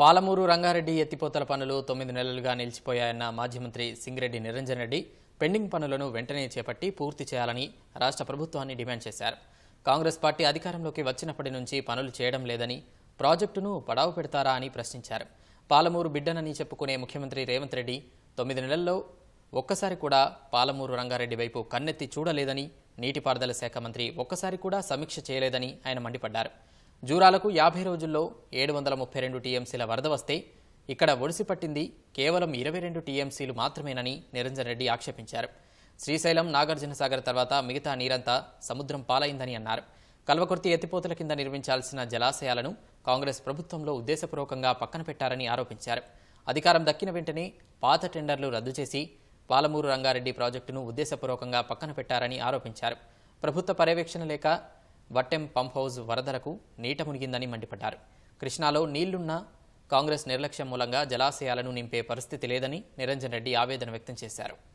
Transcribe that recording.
పాలమూరు రంగారెడ్డి ఎత్తిపోతల పనులు తొమ్మిది నెలలుగా నిలిచిపోయాయన్న మాజీ మంత్రి సింగిరెడ్డి నిరంజన్ రెడ్డి పెండింగ్ పనులను వెంటనే చేపట్టి పూర్తి చేయాలని రాష్ట్ర ప్రభుత్వాన్ని డిమాండ్ చేశారు. కాంగ్రెస్ పార్టీ అధికారంలోకి వచ్చినప్పటి నుంచి పనులు చేయడం లేదని ప్రాజెక్టును పడావు పెడతారా అని ప్రశ్నించారు. పాలమూరు బిడ్డనని చెప్పుకునే ముఖ్యమంత్రి రేవంత్ రెడ్డి తొమ్మిది నెలల్లో ఒక్కసారి కూడా పాలమూరు రంగారెడ్డి వైపు కన్నెత్తి చూడలేదని నీటిపారుదల శాఖ మంత్రి ఒక్కసారి కూడా సమీక్ష చేయలేదని ఆయన మండిపడ్డారు. జూరాలకు యాభై రోజుల్లో ఏడు వందల ముప్పై రెండు టీఎంసీల వరద వస్తే ఇక్కడ ఒడిసి పట్టింది కేవలం ఇరవై రెండు టీఎంసీలు మాత్రమేనని నిరంజన్ రెడ్డి ఆక్షేపించారు. శ్రీశైలం నాగార్జునసాగర్ తర్వాత మిగతా నీరంతా సముద్రం పాలైందని అన్నారు. కల్వకుర్తి ఎత్తిపోతల కింద నిర్మించాల్సిన జలాశయాలను కాంగ్రెస్ ప్రభుత్వంలో ఉద్దేశపూర్వకంగా పక్కన పెట్టారని ఆరోపించారు. అధికారం దక్కిన వెంటనే పాత టెండర్లు రద్దు చేసి పాలమూరు రంగారెడ్డి ప్రాజెక్టును ఉద్దేశపూర్వకంగా పక్కన పెట్టారని ఆరోపించారు. ప్రభుత్వ పర్యవేక్షణ లేక వట్టెం పంప్ హౌస్ వరదలకు నీట మునిగిందని మండిపడ్డారు. కృష్ణాలో నీళ్ళున్న కాంగ్రెస్ నిర్లక్ష్యం మూలంగా జలాశయాలను నింపే పరిస్థితి లేదని నిరంజన్ రెడ్డి ఆవేదన వ్యక్తం చేశారు.